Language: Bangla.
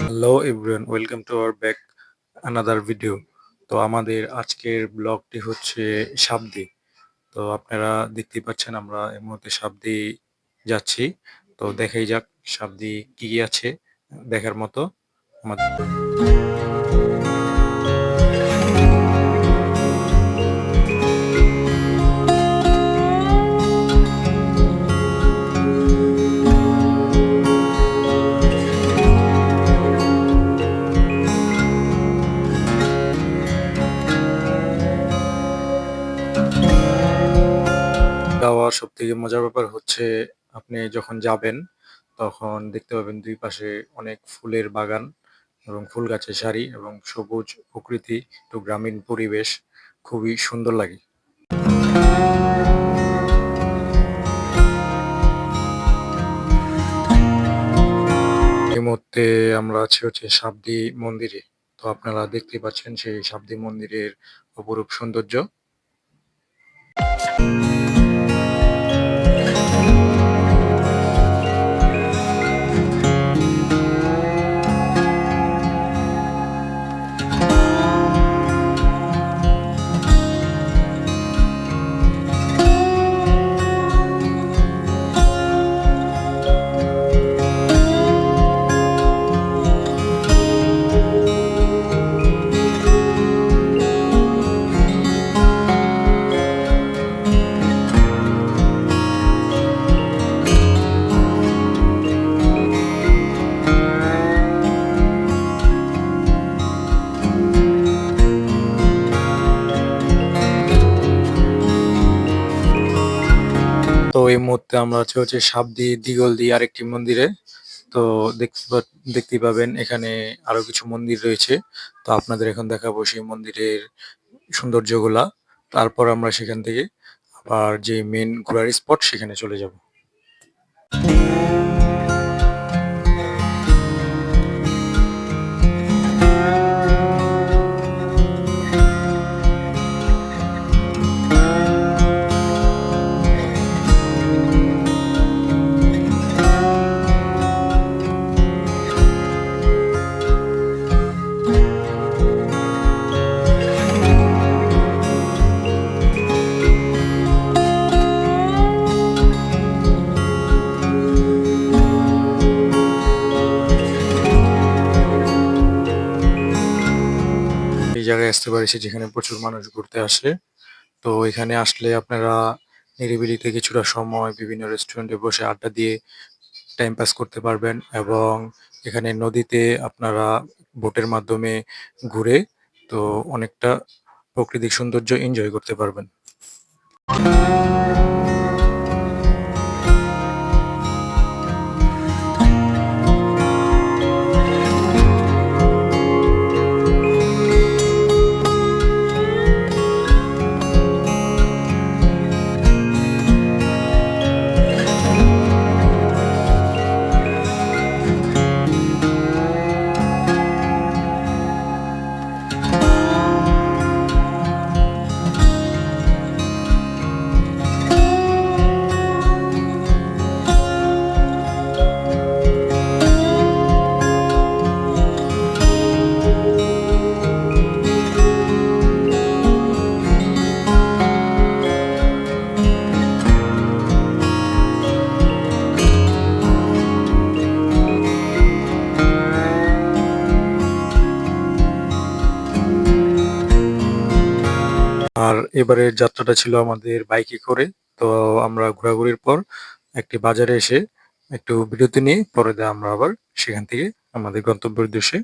Hello everyone welcome to our back another video তো আমাদের আজকের ব্লগটি হচ্ছে সাবদি তো আপনারা দেখতেই পাচ্ছেন আমরা এই মুহূর্তে সাবদি যাচ্ছি। তো দেখাই যাক সাবদি কি কি আছে দেখার মতো আমাদের। যাওয়ার সব থেকে মজার ব্যাপার হচ্ছে আপনি যখন যাবেন, তখন দেখতে পাবেন দুই পাশে অনেক ফুলের বাগান এবং ফুল গাছের সারি এবং সবুজ প্রকৃতি, একটু গ্রামীণ পরিবেশ, খুবই সুন্দর লাগে। এই মুহূর্তে আমরা আছি হচ্ছে সাবদি মন্দিরে। তো আপনারা দেখতে পাচ্ছেন সেই সাবদি মন্দিরের অপরূপ সৌন্দর্য। এই মুহূর্তে আমরা আছি হচ্ছে সাবদি দিয়ে আরেকটি মন্দিরে। তো দেখতে দেখতে পাবেন এখানে আরও কিছু মন্দির রয়েছে। তো আপনাদের এখন দেখাবো সেই মন্দিরের সৌন্দর্যগুলা। তারপর আমরা সেখান থেকে আবার যে মেন ঘোরার স্পট সেখানে চলে যাব। আসতে পারেছি যেখানে প্রচুর মানুষ ঘুরতে আসে। তো এখানে আসলে আপনারা নিরিবিলিতে কিছুটা সময় বিভিন্ন রেস্টুরেন্টে বসে আড্ডা দিয়ে টাইম পাস করতে পারবেন এবং এখানে নদীতে আপনারা বোটের মাধ্যমে ঘুরে তো অনেকটা প্রাকৃতিক সৌন্দর্য এনজয় করতে পারবেন। আর এবারের যাত্রাটা ছিল আমাদের বাইকে করে। তো আমরা ঘোরাঘুরির পর একটি বাজারে এসে একটু বিরতি নিয়ে পরে আমরা আবার সেখান থেকে আমাদের গন্তব্যের উদ্দেশ্যে